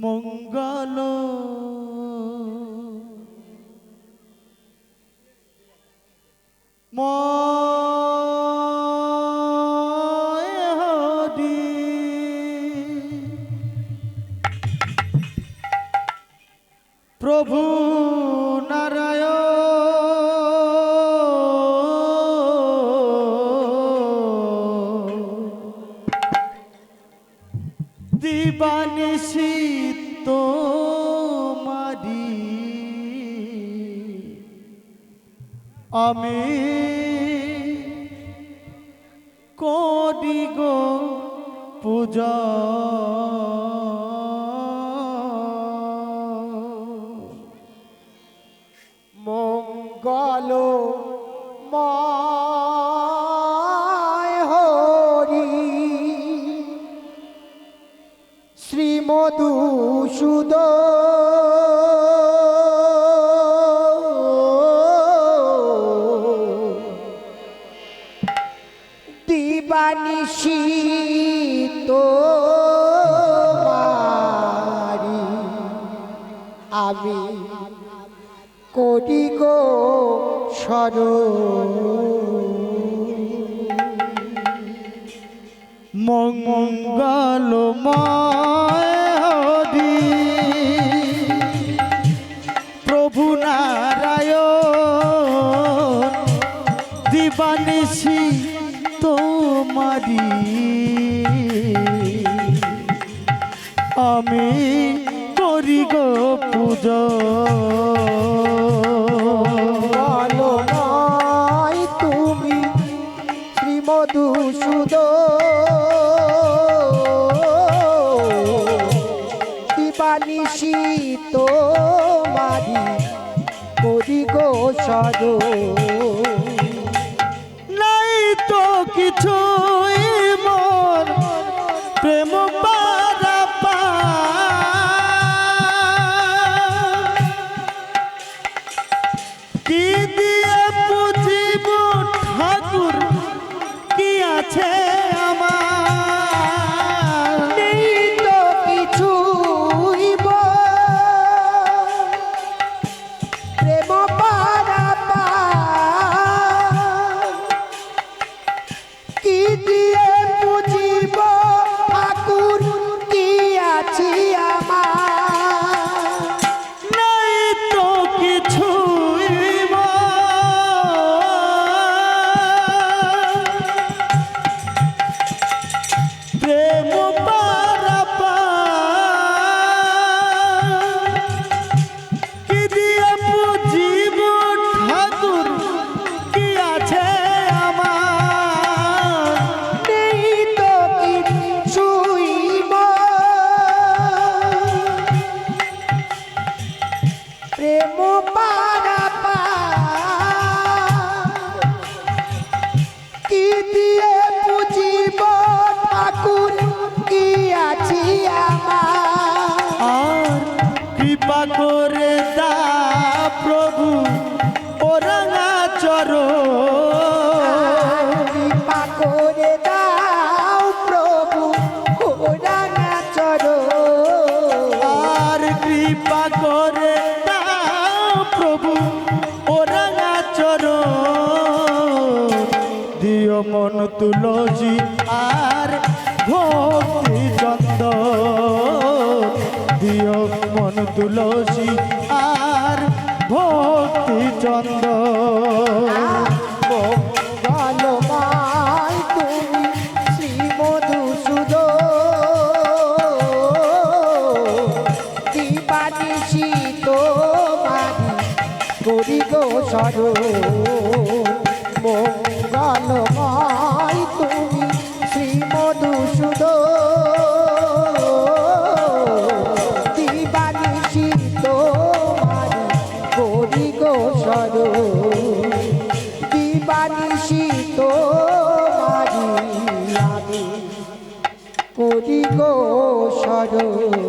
মঙ্গল। হরি। প্রভু দিবানিশি তোমারি। আমি করি গো পূজা। মঙ্গল ময় দিবানিশি তোমারি। আমি করি গো সর মঙ্গলময় হরি। প্রভু নারায়ণ দিবানিশি তোমারি। আমি করি গো পূজা। নয় তুমি শ্রীমধুসূদ দিবানিশি তোমারি করি গো নাই তো কিছু প্রেম পারাপার। কি দিয়ে বুঝিব ঠাকুর কি আছি আমার কৃপা করে দা প্রভু ওরাঙা চরো কৃপা করে দাও প্রভু রাঙা চরো আর কৃপা করে মন তুলসী আর ভক্তি চন্দ। দিও মন তুলসী আর ভক্তি চন্দ। মঙ্গলময় করো